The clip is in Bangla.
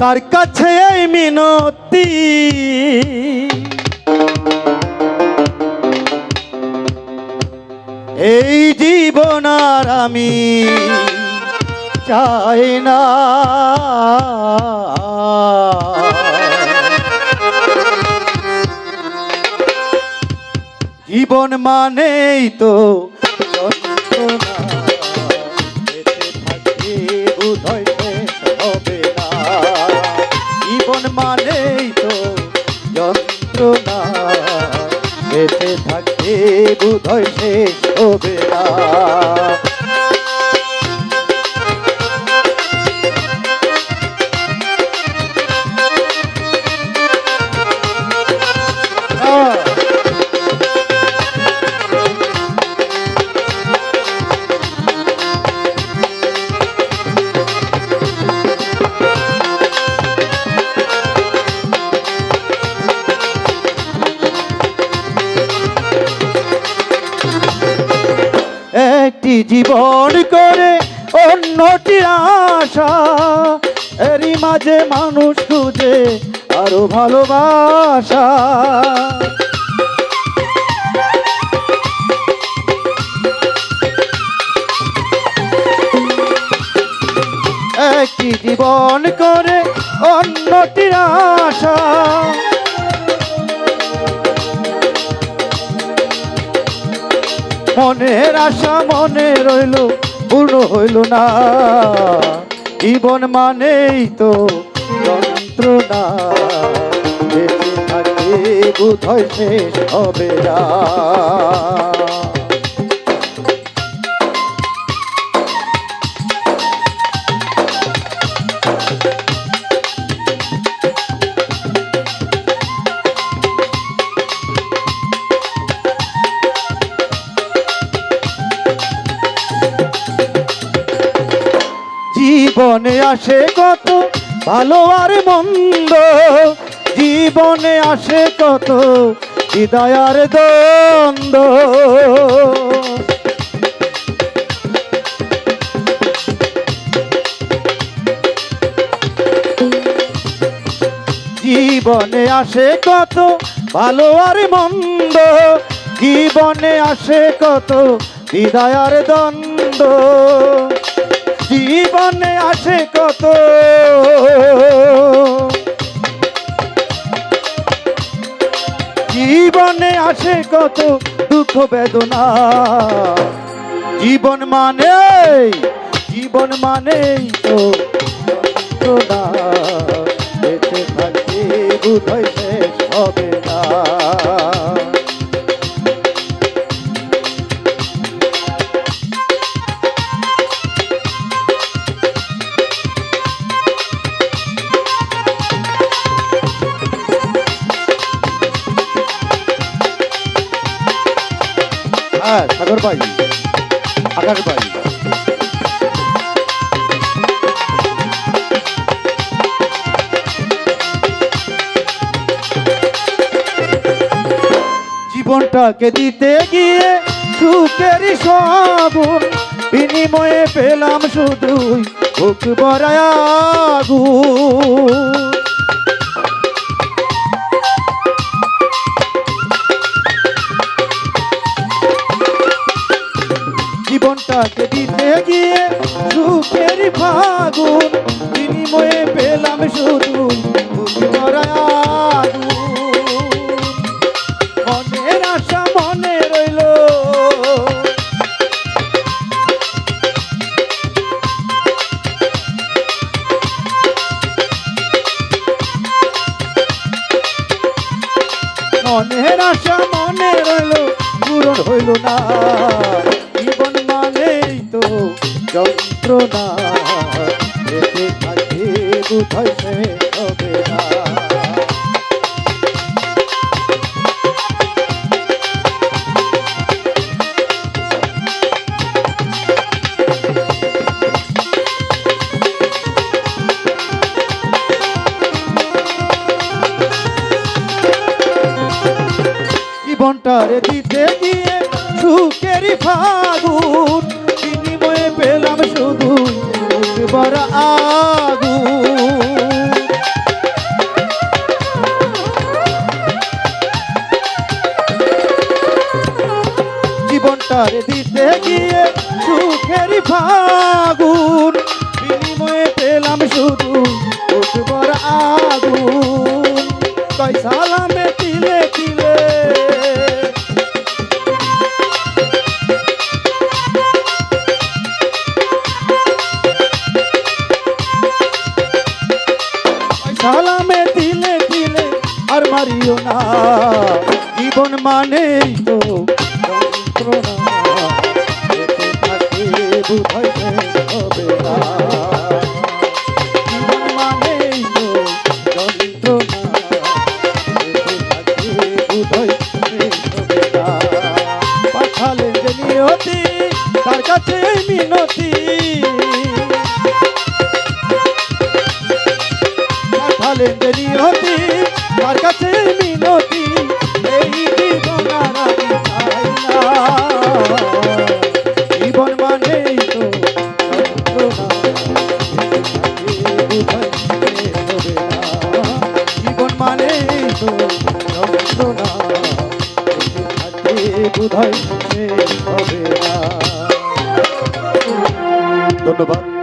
তার কাছে এই মিনতি। এই জীবন আর আমি চাই না। জীবন মানেই তো থাকতে বোধহয় শেষ হবে না জীবন করে অন্যটি আশা। এরই মাঝে মানুষ খুঁজে আরও ভালোবাসা। একটি জীবন করে অন্যটির আশা। মনের আশা মনে রইল পূর্ণ হইল না। জীবন মানেই তো যন্ত্রণা। শেষ হবে না। জীবনে আসে কত ভালো আর মন্দ, জীবনে আসে কত হৃদয় আর দ্বন্দ্ব। জীবনে আসে কত ভালো আর মন্দ, জীবনে আসে কত হৃদয় আর দ্বন্দ্ব। জীবনে আসে কত? জীবনে আসে কত দুঃখ বেদনা? জীবন মানে জীবন মানে তো বেঁচে থাকতে হবে সাগর ভাই আকাশ ভাই। জীবনটাকে দিতে গিয়ে সুখেরই সাবুন বিনিময়ে পেলাম শুধুই বুক বড়ায় জীবনটাকে দিতে গিয়ে সুখের ফাগুন। বিনিময়ে পেলাম শুধু আগুন। মনের আশা মনে রইল। মনের আশা মনে রইল, পূরণ হইল না। যন্ত্রণা থাকতে বোধহয় শেষ হবে ফাগুন। শুধু একবার আগু জীবনটার দিতে গিয়ে সুখের ফাগুন বিনিময়ে পেলাম সালাম মারিও না। জীবন মানেই তো যন্ত্রণা। যেতে থাকে বুঝাই হবে না। জীবন মানেই তো যন্ত্রণা। যেতে হবে না। পাঠালে যে নিয়তি, তার কাছে মিনতি। হবে হয় ধন্যবাদ।